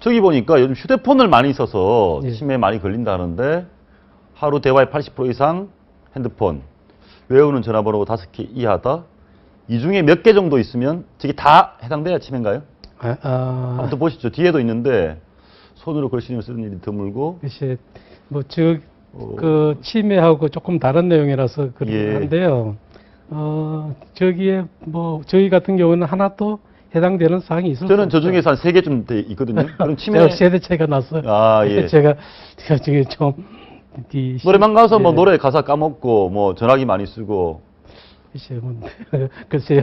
저기 보니까 요즘 휴대폰을 많이 써서 예. 치매에 많이 걸린다는데 하루 대화의 80% 이상 핸드폰, 외우는 전화번호가 다섯 개 이하다. 이 중에 몇 개 정도 있으면 저게 다 해당돼야 치매인가요? 아, 아, 한번 보시죠. 뒤에도 있는데 손으로 글씨를 쓰는 일이 드물고 글쎄, 뭐, 저, 어, 그, 치매하고 조금 다른 내용이라서 그렇긴 예. 한데요. 어, 저기에 뭐, 저희 같은 경우는 하나 또 해당되는 사항이 있을 저는 수 저. 중에서 한 세 개쯤 돼 있거든요. 그럼 치매 세대 차이가 났어요. 아, 예. 제가, 제가 지금 좀, 이 노래방 가서 뭐 예. 노래 가사 까먹고 뭐 전화기 많이 쓰고 글쎄요, 뭐, 글쎄요.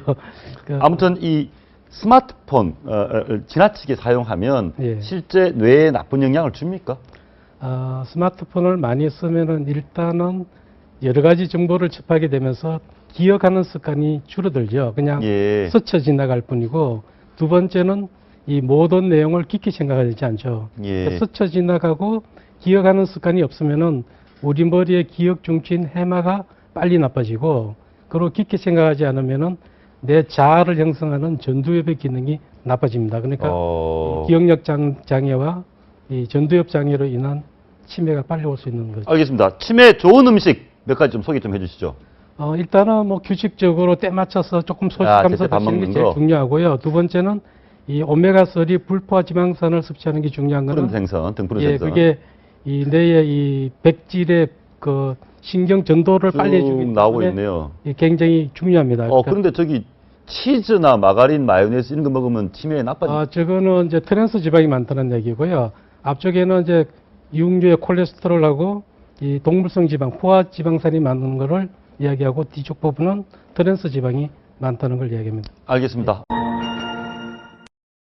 그, 아무튼 이 스마트폰 어, 어, 지나치게 사용하면 예. 실제 뇌에 나쁜 영향을 줍니까? 아, 스마트폰을 많이 쓰면은 일단은 여러 가지 정보를 접하게 되면서 기억하는 습관이 줄어들죠. 그냥 예. 스쳐 지나갈 뿐이고 두 번째는 이 모든 내용을 깊게 생각하지 않죠. 예. 스쳐 지나가고 기억하는 습관이 없으면은 우리 머리의 기억 중추인 해마가 빨리 나빠지고 그리고 깊게 생각하지 않으면은 내 자아를 형성하는 전두엽의 기능이 나빠집니다. 그러니까 어, 기억력 장, 장애와 이 전두엽 장애로 인한 치매가 빨리 올 수 있는 거죠. 알겠습니다. 치매 좋은 음식 몇 가지 좀 소개 좀 해주시죠. 어, 일단은 뭐 규칙적으로 때 맞춰서 조금 소식하면서 제때 밥 드시는 게 제일 거. 중요하고요. 두 번째는 이 오메가3 불포화 지방산을 섭취하는 게 중요한 푸른 거는 생선, 등 푸른 예, 생선. 그게 이 뇌의 이 백질의 그 신경 전도를 쭉 빨리 해주기 나오고 있네요. 이 굉장히 중요합니다. 어, 그러니까 그런데 저기 치즈나 마가린, 마요네즈 이런 거 먹으면 치매에 나빠지 아, 저거는 이제 트랜스 지방이 많다는 얘기고요. 앞쪽에는 이제 육류의 콜레스테롤하고 이 동물성 지방, 포화 지방산이 많은 거를 이야기하고 뒤쪽 부분은 트랜스 지방이 많다는 걸 이야기합니다. 알겠습니다.